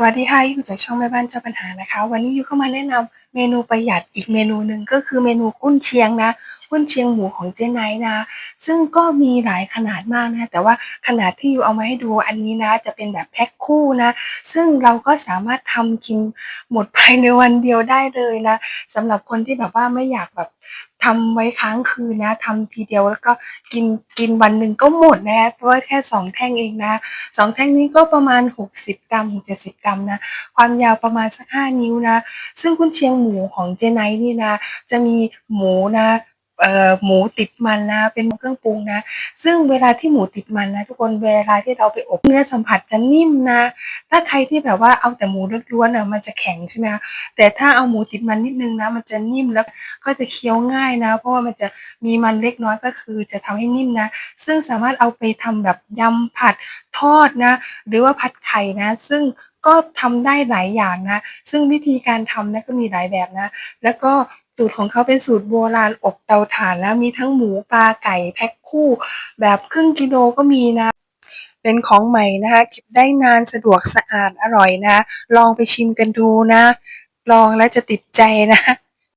สวัสดีค่ะอยู่จากช่องแม่บ้านเจ้าปัญหานะคะ วันนี้ยูก็มาแนะนำเมนูประหยัดอีกเมนูหนึ่งก็คือเมนูกุ้นเชียงนะ กุ้นเชียงหมูของเจ๊ไนท์นะ ซึ่งก็มีหลายขนาดมากนะแต่ว่าขนาดที่ยูเอามาให้ดูอันนี้นะ จะเป็นแบบแพ็คคู่นะ ซึ่งเราก็สามารถทำกินหมดภายในวันเดียวได้เลยนะสำหรับคนที่แบบว่าไม่อยากแบบทำไว้ค้างคืนนะทำทีเดียวแล้วก็กินกินวันหนึ่งก็หมดนะเพราะว่าแค่สองแท่งเองนะสองแท่งนี้ก็ประมาณ 60 กรัมถึง70 กรัมนะ ความยาวประมาณสัก 5 นิ้วนะ ซึ่งกุนเชียงหมูของเจไนนี่นะ จะมีหมูนะ หมูติดมันนะ เป็นเครื่องปรุงนะ ซึ่งเวลาที่หมูติดมันนะ ทุกคนเวลาที่เราไปอบเนื้อสัมผัสจะนิ่มนะ ถ้าใครที่แบบว่าเอาแต่หมูล้วนๆอะมันจะแข็งใช่ไหมคะแต่ถ้าเอาหมูติดมันนิดนึงนะ มันจะนิ่มแล้วก็จะเคี้ยวง่ายนะ เพราะว่ามันจะมีมันเล็กน้อยก็คือจะทำให้นิ่มนะ ซึ่งสามารถเอาไปทำแบบยำผัดทอดนะ หรือว่าผัดไข่นะ ซึ่ง ก็ทำได้หลายอย่างนะ ซึ่งวิธีการทำนะก็มีหลายแบบนะ แล้วก็สูตรของเขาเป็นสูตรโบราณอบเตาถ่านนะมีทั้งหมูปลาไก่แพ็คคู่ แบบครึ่งกิโลก็มีนะ เป็นของใหม่นะคะเก็บได้นานสะดวกสะอาดอร่อยนะ ลองไปชิมกันดูนะ ลองแล้วจะติดใจนะ